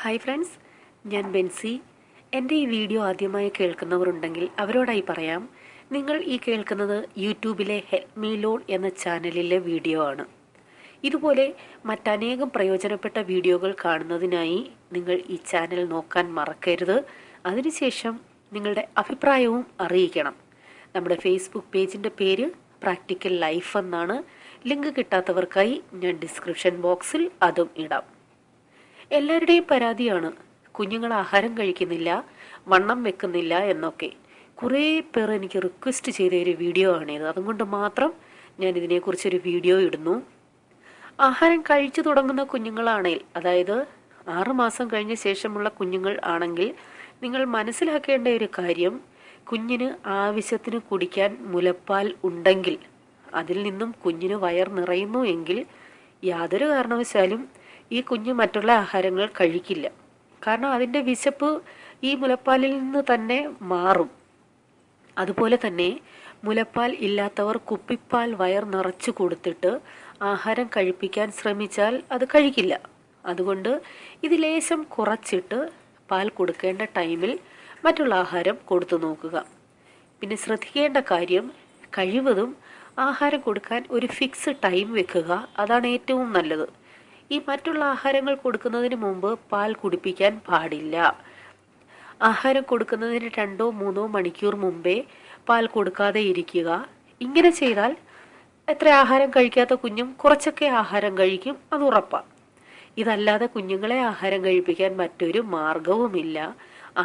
Hi friends ഞാൻ ബെൻസി. എന്റെ ഈ വീഡിയോ ആദ്യമായി കേൾക്കുന്നവരുണ്ടെങ്കിൽ അവരോടായി പറയാം നിങ്ങൾ ഈ കേൾക്കുന്നത് യൂട്യൂബിലെ ഹെൽപ്പ് മീ ലോൺ എന്ന ചാനലിലെ വീഡിയോ ആണ്. ഇതുപോലെ മറ്റനേകം പ്രയോജനപ്പെട്ട വീഡിയോകൾ കാണുന്നതിനായി നിങ്ങൾ ഈ ചാനൽ നോക്കാൻ മറക്കരുത്. അതിനുശേഷം നിങ്ങളുടെ അഭിപ്രായവും അറിയിക്കണം. നമ്മുടെ ഫേസ്ബുക്ക് പേജിന്റെ പേര് പ്രാക്ടിക്കൽ ലൈഫ് എന്നാണ്. ലിങ്ക് കിട്ടാത്തവർക്കായി ഞാൻ ഡിസ്ക്രിപ്ഷൻ ബോക്സിൽ അതും ഇടാം. എല്ലാവരുടെയും പരാതിയാണ്. കുഞ്ഞുങ്ങൾ ആഹാരം കഴിക്കുന്നില്ല വണ്ണം വെക്കുന്നില്ല എന്നൊക്കെ. കുറേ പേർ എനിക്ക് റിക്വസ്റ്റ് ചെയ്ത ഒരു വീഡിയോ ആണിത്. അതുകൊണ്ട് മാത്രം ഞാൻ ഇതിനെക്കുറിച്ചൊരു വീഡിയോ ഇടുന്നു. ആഹാരം കഴിച്ചു തുടങ്ങുന്ന കുഞ്ഞുങ്ങളാണെങ്കിൽ അതായത് ആറുമാസം കഴിഞ്ഞ ശേഷമുള്ള കുഞ്ഞുങ്ങൾ ആണെങ്കിൽ നിങ്ങൾ മനസ്സിലാക്കേണ്ട ഒരു കാര്യം കുഞ്ഞിന് ആവശ്യത്തിന് കുടിക്കാൻ മുലപ്പാൽ ഉണ്ടെങ്കിൽ അതിൽ നിന്നും കുഞ്ഞിന് വയർ നിറയുന്നു എങ്കിൽ യാതൊരു കാരണവശാലും ഈ കുഞ്ഞ് മറ്റുള്ള ആഹാരങ്ങൾ കഴിക്കില്ല. കാരണം അതിന്റെ വിശപ്പ് ഈ മുലപ്പാലിൽ നിന്ന് തന്നെ മാറും. അതുപോലെ തന്നെ മുലപ്പാൽ ഇല്ലാത്തവർ കുപ്പിപ്പാൽ വയർ നിറച്ചു കൊടുത്തിട്ട് ആഹാരം കഴിപ്പിക്കാൻ ശ്രമിച്ചാൽ അത് കഴിക്കില്ല. അതുകൊണ്ട് ഇത് ലേശം കുറച്ചിട്ട് പാൽ കൊടുക്കേണ്ട ടൈമിൽ മറ്റുള്ള ആഹാരം കൊടുത്തു നോക്കുക. പിന്നെ ശ്രദ്ധിക്കേണ്ട കാര്യം കഴിവതും ആഹാരം കൊടുക്കാൻ ഒരു ഫിക്സ് ടൈം വെക്കുക. അതാണ് ഏറ്റവും നല്ലത്. ഈ മറ്റുള്ള ആഹാരങ്ങൾ കൊടുക്കുന്നതിന് മുമ്പ് പാൽ കുടിപ്പിക്കാൻ പാടില്ല. ആഹാരം കൊടുക്കുന്നതിന് രണ്ടോ മൂന്നോ മണിക്കൂർ മുമ്പേ പാൽ കൊടുക്കാതെ ഇരിക്കുക. ഇങ്ങനെ ചെയ്താൽ എത്ര ആഹാരം കഴിക്കാത്ത കുഞ്ഞും കുറച്ചൊക്കെ ആഹാരം കഴിക്കും അത് ഉറപ്പാണ് ഇതല്ലാതെ കുഞ്ഞുങ്ങളെ ആഹാരം കഴിപ്പിക്കാൻ മറ്റൊരു മാർഗവുമില്ല.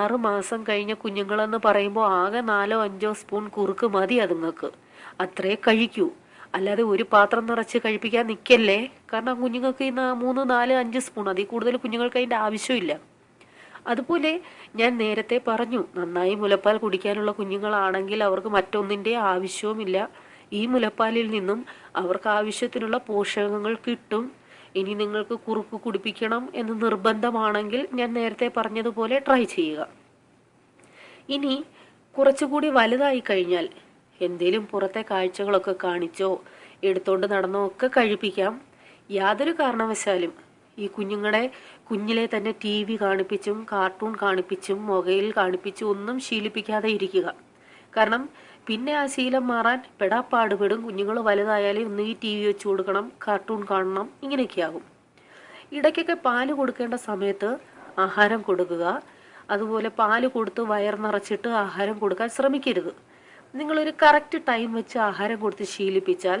ആറ് മാസം കഴിഞ്ഞ കുഞ്ഞുങ്ങളെന്ന് പറയുമ്പോൾ ആകെ നാലോ അഞ്ചോ സ്പൂൺ കുറുക്ക് മതി അതുങ്ങൾക്ക്. അത്രേ കഴിക്കൂ. അല്ലാതെ ഒരു പാത്രം നിറച്ച് കഴിപ്പിക്കാൻ നിൽക്കല്ലേ കാരണം കുഞ്ഞുങ്ങൾക്ക് ഈ മൂന്ന് നാല് അഞ്ച് സ്പൂൺ അതിൽ കൂടുതൽ കുഞ്ഞുങ്ങൾക്ക് അതിന്റെ ആവശ്യമില്ല. അതുപോലെ ഞാൻ നേരത്തെ പറഞ്ഞു നന്നായി മുലപ്പാൽ കുടിക്കാനുള്ള കുഞ്ഞുങ്ങളാണെങ്കിൽ അവർക്ക് മറ്റൊന്നിന്റെ ആവശ്യവുമില്ല. ഈ മുലപ്പാലിൽ നിന്നും അവർക്ക് ആവശ്യത്തിനുള്ള പോഷകങ്ങൾ കിട്ടും. ഇനി നിങ്ങൾക്ക് കുറുക്ക് കുടിപ്പിക്കണം എന്ന് നിർബന്ധമാണെങ്കിൽ ഞാൻ നേരത്തെ പറഞ്ഞതുപോലെ ട്രൈ ചെയ്യുക. ഇനി കുറച്ചുകൂടി വലുതായി കഴിഞ്ഞാൽ എന്തേലും പുറത്തെ കാഴ്ചകളൊക്കെ കാണിച്ചോ എടുത്തോണ്ട് നടന്നോ ഒക്കെ കഴിപ്പിക്കാം. യാതൊരു കാരണവശാലും ഈ കുഞ്ഞുങ്ങളെ കുഞ്ഞിലെ തന്നെ ടി വി കാണിപ്പിച്ചും കാർട്ടൂൺ കാണിപ്പിച്ചും മൊബൈൽ കാണിപ്പിച്ചും ഒന്നും ശീലിപ്പിക്കാതെ ഇരിക്കുക. കാരണം പിന്നെ ആ ശീലം മാറാൻ പെടാ പാടുപെടും കുഞ്ഞുങ്ങൾ വലുതായാലേ ഒന്ന് ഈ ടി വി വെച്ച് കൊടുക്കണം കാർട്ടൂൺ കാണണം ഇങ്ങനെയൊക്കെയാകും. ഇടയ്ക്കൊക്കെ പാൽ കൊടുക്കേണ്ട സമയത്ത് ആഹാരം കൊടുക്കുക. അതുപോലെ പാൽ കൊടുത്ത് വയർ നിറച്ചിട്ട് ആഹാരം കൊടുക്കാൻ ശ്രമിക്കരുത്. നിങ്ങളൊരു കറക്റ്റ് ടൈം വെച്ച് ആഹാരം കൊടുത്ത് ശീലിപ്പിച്ചാൽ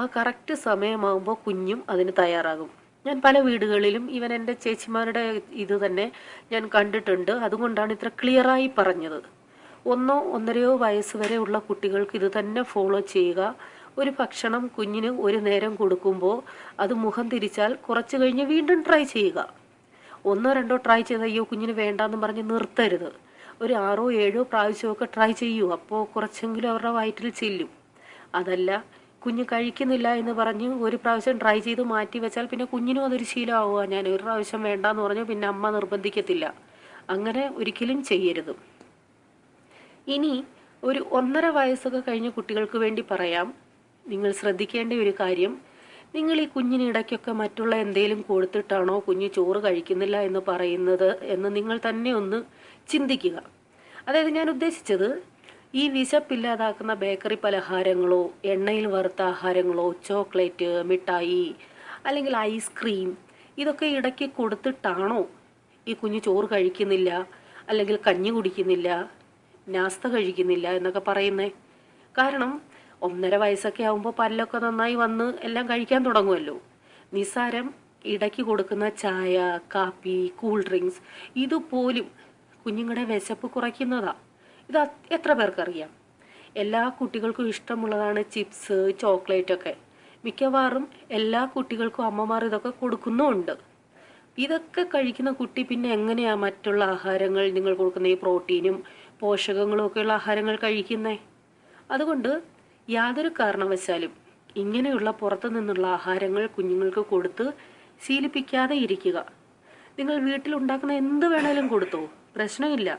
ആ കറക്റ്റ് സമയമാകുമ്പോൾ കുഞ്ഞും അതിന് തയ്യാറാകും. ഞാൻ പല വീടുകളിലും ഇവൻ എന്റെ ചേച്ചിമാരുടെ ഇത് തന്നെ ഞാൻ കണ്ടിട്ടുണ്ട്. അതുകൊണ്ടാണ് ഇത്ര ക്ലിയറായി പറഞ്ഞത്. ഒന്നോ ഒന്നരയോ വയസ്സ് വരെ ഉള്ള കുട്ടികൾക്ക് ഇത് തന്നെ ഫോളോ ചെയ്യുക. ഒരു ഭക്ഷണം കുഞ്ഞിന് ഒരു നേരം കൊടുക്കുമ്പോൾ അത് മുഖം തിരിച്ചാൽ കുറച്ച് കഴിഞ്ഞ് വീണ്ടും ട്രൈ ചെയ്യുക. ഒന്നോ രണ്ടോ ട്രൈ ചെയ്ത് അയ്യോ കുഞ്ഞിന് വേണ്ടാന്ന് പറഞ്ഞ് നിർത്തരുത്. ഒരു ആറോ ഏഴോ പ്രാവശ്യമൊക്കെ ട്രൈ ചെയ്യൂ. അപ്പോൾ കുറച്ചെങ്കിലും അവരുടെ വയറ്റിൽ ചെല്ലും. അതല്ല കുഞ്ഞ് കഴിക്കുന്നില്ല എന്ന് പറഞ്ഞ് ഒരു പ്രാവശ്യം ട്രൈ ചെയ്ത് മാറ്റി വെച്ചാൽ പിന്നെ കുഞ്ഞിനും അതൊരു ശീലമാവുക. ഞാൻ ഒരു പ്രാവശ്യം വേണ്ടാന്ന് പറഞ്ഞു പിന്നെ അമ്മ നിർബന്ധിക്കത്തില്ല. അങ്ങനെ ഒരിക്കലും ചെയ്യരുത്. ഇനി ഒരു ഒന്നര വയസ്സൊക്കെ കഴിഞ്ഞ കുട്ടികൾക്ക് വേണ്ടി പറയാം. നിങ്ങൾ ശ്രദ്ധിക്കേണ്ട ഒരു കാര്യം നിങ്ങൾ ഈ കുഞ്ഞിന് ഇടയ്ക്കൊക്കെ മറ്റുള്ള എന്തെങ്കിലും കൊടുത്തിട്ടാണോ കുഞ്ഞ് ചോറ് കഴിക്കുന്നില്ല എന്ന് പറയുന്നത് എന്ന് നിങ്ങൾ തന്നെ ഒന്ന് ചിന്തിക്കുക. അതായത് ഞാൻ ഉദ്ദേശിച്ചത് ഈ വിശപ്പില്ലാതാക്കുന്ന ബേക്കറി പലഹാരങ്ങളോ എണ്ണയിൽ വറുത്ത ആഹാരങ്ങളോ ചോക്ലേറ്റ് മിഠായി അല്ലെങ്കിൽ ഐസ്ക്രീം ഇതൊക്കെ ഇടയ്ക്ക് കൊടുത്തിട്ടാണോ ഈ കുഞ്ഞ് ചോറ് കഴിക്കുന്നില്ല അല്ലെങ്കിൽ കഞ്ഞി കുടിക്കുന്നില്ല നാസ്ത കഴിക്കുന്നില്ല എന്നൊക്കെ പറയുന്നേ? കാരണം ഒന്നര വയസ്സൊക്കെ ആകുമ്പോൾ പല്ലൊക്കെ നന്നായി വന്ന് എല്ലാം കഴിക്കാൻ തുടങ്ങുമല്ലോ നിസാരം ഇടയ്ക്ക് കൊടുക്കുന്ന ചായ കാപ്പി കൂൾ ഡ്രിങ്ക്സ് ഇതുപോലും കുഞ്ഞുങ്ങളുടെ വിശപ്പ് കുറയ്ക്കുന്നതാ. ഇത് എത്ര പേർക്കറിയാം? എല്ലാ കുട്ടികൾക്കും ഇഷ്ടമുള്ളതാണ് ചിപ്സ് ചോക്ലേറ്റ് ഒക്കെ. മിക്കവാറും എല്ലാ കുട്ടികൾക്കും അമ്മമാർ ഇതൊക്കെ കൊടുക്കുന്നുമുണ്ട്. ഇതൊക്കെ കഴിക്കുന്ന കുട്ടി പിന്നെ എങ്ങനെയാ മറ്റുള്ള ആഹാരങ്ങൾ നിങ്ങൾ കൊടുക്കുന്ന ഈ പ്രോട്ടീനും പോഷകങ്ങളും ഒക്കെയുള്ള ആഹാരങ്ങൾ കഴിക്കുന്നേ? അതുകൊണ്ട് യാതൊരു കാരണവശാലും ഇങ്ങനെയുള്ള പുറത്തു നിന്നുള്ള ആഹാരങ്ങൾ കുഞ്ഞുങ്ങൾക്ക് കൊടുത്ത് ശീലിപ്പിക്കാതെ ഇരിക്കുക. നിങ്ങൾ വീട്ടിലുണ്ടാക്കുന്ന എന്ത് വേണേലും കൊടുത്തോ? പ്രശ്നമില്ല.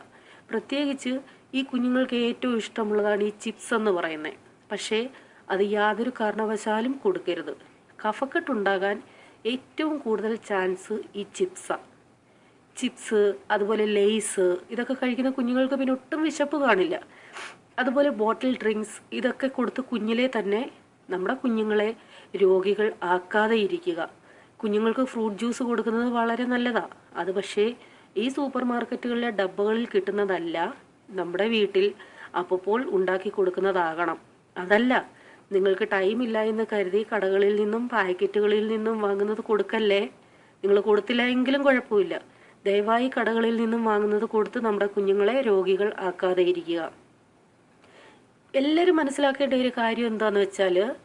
പ്രത്യേകിച്ച് ഈ കുഞ്ഞുങ്ങൾക്ക് ഏറ്റവും ഇഷ്ടമുള്ളതാണ് ഈ ചിപ്സ് എന്ന് പറയുന്നത്. പക്ഷേ അത് യാതൊരു കാരണവശാലും കൊടുക്കരുത്. കഫക്കെട്ടുണ്ടാകാൻ ഏറ്റവും കൂടുതൽ ചാൻസ് ഈ ചിപ്സാണ് ചിപ്സ് അതുപോലെ ലേസ് ഇതൊക്കെ കഴിക്കുന്ന കുഞ്ഞുങ്ങൾക്ക് പിന്നെ ഒട്ടും വിശപ്പ് കാണില്ല. അതുപോലെ ബോട്ടിൽ ഡ്രിങ്ക്സ് ഇതൊക്കെ കൊടുത്ത് കുഞ്ഞിലെ തന്നെ നമ്മുടെ കുഞ്ഞുങ്ങളെ രോഗികൾ ആക്കാതെ ഇരിക്കുക. കുഞ്ഞുങ്ങൾക്ക് ഫ്രൂട്ട് ജ്യൂസ് കൊടുക്കുന്നത് വളരെ നല്ലതാണ് അത് പക്ഷേ ഈ സൂപ്പർ മാർക്കറ്റുകളിലെ ഡബ്ബകളിൽ കിട്ടുന്നതല്ല നമ്മുടെ വീട്ടിൽ അപ്പോൾ ഉണ്ടാക്കി കൊടുക്കുന്നതാകണം. അതല്ല നിങ്ങൾക്ക് ടൈം ഇല്ല എന്ന് കരുതി കടകളിൽ നിന്നും പാക്കറ്റുകളിൽ നിന്നും വാങ്ങുന്നത് കൊടുക്കല്ലേ? നിങ്ങൾ കൊടുത്തില്ല എങ്കിലും കുഴപ്പമില്ല. ദയവായി കടകളിൽ നിന്നും വാങ്ങുന്നത് കൊടുത്ത് നമ്മുടെ കുഞ്ഞുങ്ങളെ രോഗികൾ ആക്കാതെ ഇരിക്കുക. എല്ലാവരും മനസ്സിലാക്കേണ്ട ഒരു കാര്യം എന്താന്ന് വെച്ചാൽ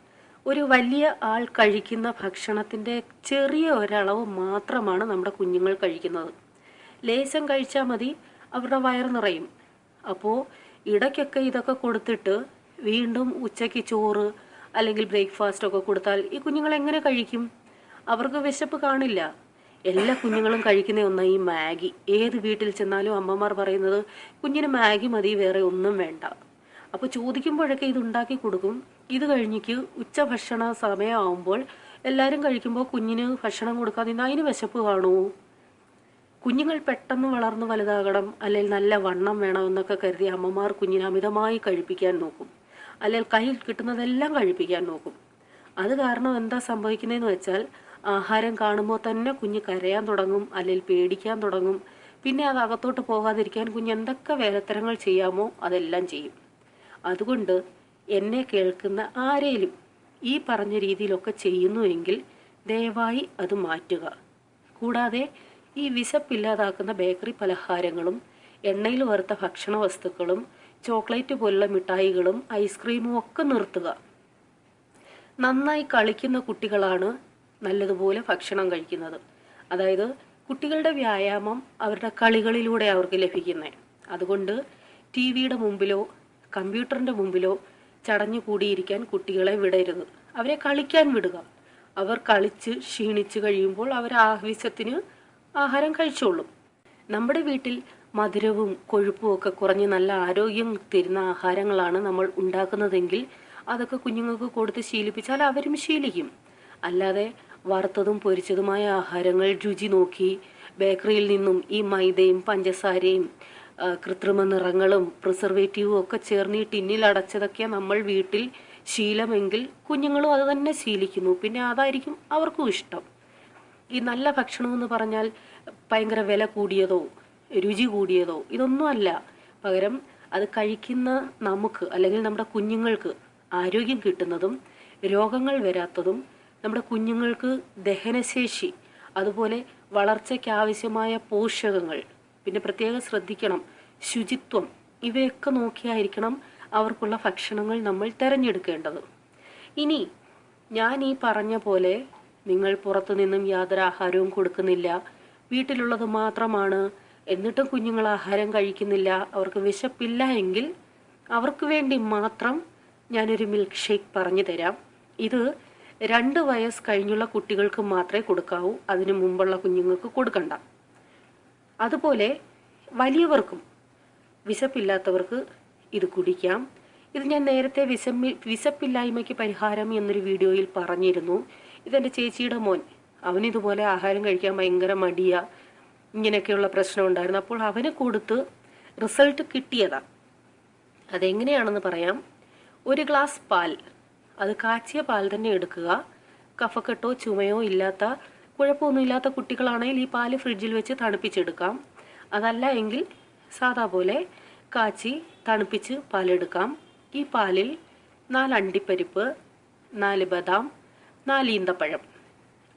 ഒരു വലിയ ആൾ കഴിക്കുന്ന ഭക്ഷണത്തിന്റെ ചെറിയ ഒരളവ് മാത്രമാണ് നമ്മുടെ കുഞ്ഞുങ്ങൾ കഴിക്കുന്നത്. ലേശം കഴിച്ചാൽ മതി. അവരുടെ വയർ നിറയും. അപ്പോൾ ഇടയ്ക്കൊക്കെ ഇതൊക്കെ കൊടുത്തിട്ട് വീണ്ടും ഉച്ചയ്ക്ക് ചോറ് അല്ലെങ്കിൽ ബ്രേക്ക്ഫാസ്റ്റ് ഒക്കെ കൊടുത്താൽ ഈ കുഞ്ഞുങ്ങൾ എങ്ങനെ കഴിക്കും? അവർക്ക് വിശപ്പ് കാണില്ല. എല്ലാ കുഞ്ഞുങ്ങളും കഴിക്കുന്ന ഒന്നാണ് ഈ മാഗി. ഏത് വീട്ടിൽ ചെന്നാലും അമ്മമാർ പറയുന്നത് കുഞ്ഞിന് മാഗി മതി വേറെ ഒന്നും വേണ്ട. അപ്പോൾ ചോദിക്കുമ്പോഴൊക്കെ ഇത് ഉണ്ടാക്കി കൊടുക്കും. ഇത് കഴിഞ്ഞിക്ക് ഉച്ചഭക്ഷണ സമയമാകുമ്പോൾ എല്ലാവരും കഴിക്കുമ്പോൾ കുഞ്ഞിന് ഭക്ഷണം കൊടുക്കാതിരുന്ന അതിന് വിശപ്പ് കാണുമോ? കുഞ്ഞുങ്ങൾ പെട്ടെന്ന് വളർന്നു വലുതാകണം അല്ലെങ്കിൽ നല്ല വണ്ണം വേണമെന്നൊക്കെ കരുതി അമ്മമാർ കുഞ്ഞിനെ അമിതമായി കഴിപ്പിക്കാൻ നോക്കും. അല്ലെങ്കിൽ കയ്യിൽ കിട്ടുന്നതെല്ലാം കഴിപ്പിക്കാൻ നോക്കും. അത് കാരണം എന്താ സംഭവിക്കുന്നതെന്ന് വെച്ചാൽ ആഹാരം കാണുമ്പോൾ തന്നെ കുഞ്ഞ് കരയാൻ തുടങ്ങും അല്ലെങ്കിൽ പേടിക്കാൻ തുടങ്ങും. പിന്നെ അത് അകത്തോട്ട് പോകാതിരിക്കാൻ കുഞ്ഞ് എന്തൊക്കെ വേലത്തരങ്ങൾ ചെയ്യാമോ അതെല്ലാം ചെയ്യും. അതുകൊണ്ട് എന്നെ കേൾക്കുന്ന ആരേലും ഈ പറഞ്ഞ രീതിയിലൊക്കെ ചെയ്യുന്നുവെങ്കിൽ ദയവായി അത് മാറ്റുക. കൂടാതെ ഈ വിശപ്പില്ലാതാക്കുന്ന ബേക്കറി പലഹാരങ്ങളും എണ്ണയിൽ വറുത്ത ഭക്ഷണ വസ്തുക്കളും ചോക്ലേറ്റ് പോലുള്ള മിഠായികളും ഐസ്ക്രീമും ഒക്കെ നിർത്തുക. നന്നായി കളിക്കുന്ന കുട്ടികളാണ് നല്ലതുപോലെ ഭക്ഷണം കഴിക്കുന്നത്. അതായത് കുട്ടികളുടെ വ്യായാമം അവരുടെ കളികളിലൂടെ അവർക്ക് ലഭിക്കുന്നത് അതുകൊണ്ട് ടി വിയുടെ മുമ്പിലോ കമ്പ്യൂട്ടറിന്റെ മുമ്പിലോ ചടഞ്ഞു കൂടിയിരിക്കാൻ കുട്ടികളെ വിടരുത്. അവരെ കളിക്കാൻ വിടുക. അവർ കളിച്ച് ക്ഷീണിച്ചു കഴിയുമ്പോൾ അവർ ആവശ്യത്തിന് ആഹാരം കഴിച്ചോളും. നമ്മുടെ വീട്ടിൽ മധുരവും കൊഴുപ്പും ഒക്കെ കുറഞ്ഞ് നല്ല ആരോഗ്യം തരുന്ന ആഹാരങ്ങളാണ് നമ്മൾ ഉണ്ടാക്കുന്നതെങ്കിൽ അതൊക്കെ കുഞ്ഞുങ്ങൾക്ക് കൊടുത്ത് ശീലിപ്പിച്ചാൽ അവരും ശീലിക്കും. അല്ലാതെ വറുത്തതും പൊരിച്ചതുമായ ആഹാരങ്ങൾ രുചി നോക്കി ബേക്കറിയിൽ നിന്നും ഈ മൈദയും പഞ്ചസാരയും കൃത്രിമ നിറങ്ങളും പ്രിസർവേറ്റീവും ഒക്കെ ചേർന്ന് ഈ ടിന്നിൽ അടച്ചതൊക്കെ നമ്മൾ വീട്ടിൽ ശീലമെങ്കിൽ കുഞ്ഞുങ്ങളും അത് തന്നെ ശീലിക്കുന്നു. പിന്നെ അതായിരിക്കും അവർക്കും ഇഷ്ടം. ഈ നല്ല ഭക്ഷണം എന്ന് പറഞ്ഞാൽ ഭയങ്കര വില കൂടിയതോ രുചി കൂടിയതോ ഇതൊന്നും അല്ല പകരം അത് കഴിക്കുന്ന നമുക്ക് അല്ലെങ്കിൽ നമ്മുടെ കുഞ്ഞുങ്ങൾക്ക് ആരോഗ്യം കിട്ടുന്നതും രോഗങ്ങൾ വരാത്തതും നമ്മുടെ കുഞ്ഞുങ്ങൾക്ക് ദഹനശേഷി അതുപോലെ വളർച്ചയ്ക്ക് ആവശ്യമായ പോഷകങ്ങൾ പിന്നെ പ്രത്യേകം ശ്രദ്ധിക്കണം ശുചിത്വം ഇവയൊക്കെ നോക്കിയായിരിക്കണം അവർക്കുള്ള ഭക്ഷണങ്ങൾ നമ്മൾ തിരഞ്ഞെടുക്കേണ്ടത്. ഇനി ഞാൻ ഈ പറഞ്ഞ പോലെ നിങ്ങൾ പുറത്തു നിന്നും യാതൊരു ആഹാരവും കൊടുക്കുന്നില്ല. വീട്ടിലുള്ളത് മാത്രമാണ്. എന്നിട്ടും കുഞ്ഞുങ്ങൾ ആഹാരം കഴിക്കുന്നില്ല. അവർക്ക് വിശപ്പില്ല എങ്കിൽ അവർക്ക് വേണ്ടി മാത്രം ഞാനൊരു മിൽക്ക് ഷേക്ക് പറഞ്ഞു തരാം. ഇത് രണ്ട് വയസ്സ് കഴിഞ്ഞുള്ള കുട്ടികൾക്ക് മാത്രമേ കൊടുക്കാവൂ. അതിനു മുമ്പുള്ള കുഞ്ഞുങ്ങൾക്ക് കൊടുക്കണ്ട. അതുപോലെ വലിയവർക്കും വിശപ്പില്ലാത്തവർക്ക് ഇത് കുടിക്കാം. ഇത് ഞാൻ നേരത്തെ വിശമ്മി വിശപ്പില്ലായ്മയ്ക്ക് പരിഹാരം എന്നൊരു വീഡിയോയിൽ പറഞ്ഞിരുന്നു. ഇതെന്റെ ചേച്ചിയുടെ മോൻ. അവനിതുപോലെ ആഹാരം കഴിക്കാൻ ഭയങ്കര മടിയ. ഇങ്ങനെയൊക്കെയുള്ള പ്രശ്നം ഉണ്ടായിരുന്നു. അപ്പോൾ അവന് കൊടുത്ത് റിസൾട്ട് കിട്ടിയതാ. അതെങ്ങനെയാണെന്ന് പറയാം. ഒരു ഗ്ലാസ് പാൽ. അത് കാച്ചിയ പാൽ തന്നെ എടുക്കുക. കഫക്കെട്ടോ ചുമയോ ഇല്ലാത്ത കുഴപ്പമൊന്നുമില്ലാത്ത കുട്ടികളാണെങ്കിൽ ഈ പാൽ ഫ്രിഡ്ജിൽ വെച്ച് തണുപ്പിച്ചെടുക്കാം. അതല്ല എങ്കിൽ സാധാ പോലെ കാച്ചി തണുപ്പിച്ച് പാലെടുക്കാം. ഈ പാലിൽ നാല് അണ്ടിപ്പരിപ്പ് നാല് ബദാം നാല് ഈന്തപ്പഴം.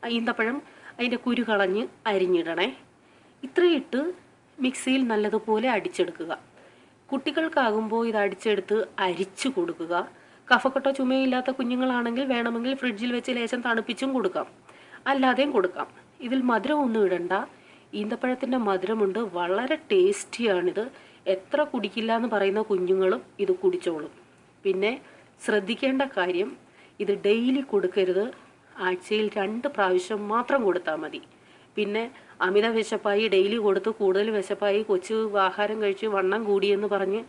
ഈന്തപ്പഴം അതിന്റെ കുരു കളഞ്ഞ് അരിഞ്ഞിടണേ. ഇത്രയിട്ട് മിക്സിയിൽ നല്ലതുപോലെ അടിച്ചെടുക്കുക. കുട്ടികൾക്കാകുമ്പോൾ ഇത് അടിച്ചെടുത്ത് അരിച്ചു കൊടുക്കുക. കഫക്കെട്ടോ ചുമയില്ലാത്ത കുഞ്ഞുങ്ങളാണെങ്കിൽ വേണമെങ്കിൽ ഫ്രിഡ്ജിൽ വെച്ച് ലേശം തണുപ്പിച്ചും കൊടുക്കാം. അല്ലാതെയും കൊടുക്കാം. ഇതിൽ മധുരം ഒന്നും ഇടണ്ട. ഈന്തപ്പഴത്തിന്റെ മധുരമുണ്ട്. വളരെ ടേസ്റ്റിയാണിത്. എത്ര കുടിക്കില്ല എന്ന് പറയുന്ന കുഞ്ഞുങ്ങളും ഇത് കുടിച്ചോളും. പിന്നെ ശ്രദ്ധിക്കേണ്ട കാര്യം ഇത് ഡെയിലി കൊടുക്കരുത്. ആഴ്ചയിൽ രണ്ട് പ്രാവശ്യം മാത്രം കൊടുത്താൽ മതി. പിന്നെ അമിത വിശപ്പായി ഡെയിലി കൊടുത്ത് കൂടുതൽ വിശപ്പായി കൊച്ചു ആഹാരം കഴിച്ച് വണ്ണം കൂടിയെന്ന് പറഞ്ഞ്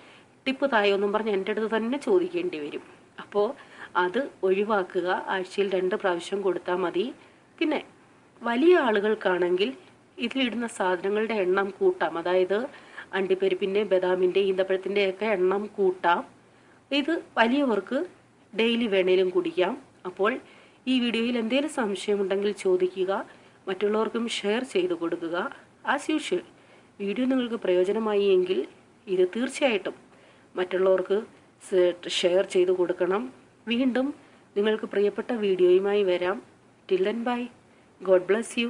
ടിപ്പ് തായൊന്നും പറഞ്ഞ് എന്റെ അടുത്ത് തന്നെ ചോദിക്കേണ്ടി വരും. അപ്പോൾ അത് ഒഴിവാക്കുക. ആഴ്ചയിൽ രണ്ട് പ്രാവശ്യം കൊടുത്താൽ മതി. പിന്നെ വലിയ ആളുകൾക്കാണെങ്കിൽ ഇതിലിടുന്ന സാധനങ്ങളുടെ എണ്ണം കൂട്ടാം. അതായത് അണ്ടിപ്പരിപ്പിന്റെ ബദാമിന്റെ ഈന്തപ്പഴത്തിന്റെ ഒക്കെ എണ്ണം കൂട്ടാം. ഇത് വലിയവർക്ക് ഡെയിലി വേണേലും കുടിക്കാം. അപ്പോൾ ഈ വീഡിയോയിൽ എന്തെങ്കിലും സംശയമുണ്ടെങ്കിൽ ചോദിക്കുക മറ്റുള്ളവർക്കും ഷെയർ ചെയ്തു കൊടുക്കുക. ആസ് യൂഷ്വൽ വീഡിയോ നിങ്ങൾക്ക് പ്രയോജനമായി എങ്കിൽ ഇത് തീർച്ചയായിട്ടും മറ്റുള്ളവർക്ക് ഷെയർ ചെയ്തു കൊടുക്കണം. വീണ്ടും നിങ്ങൾക്ക് പ്രിയപ്പെട്ട വീഡിയോയുമായി വരാം. Till then bye God bless you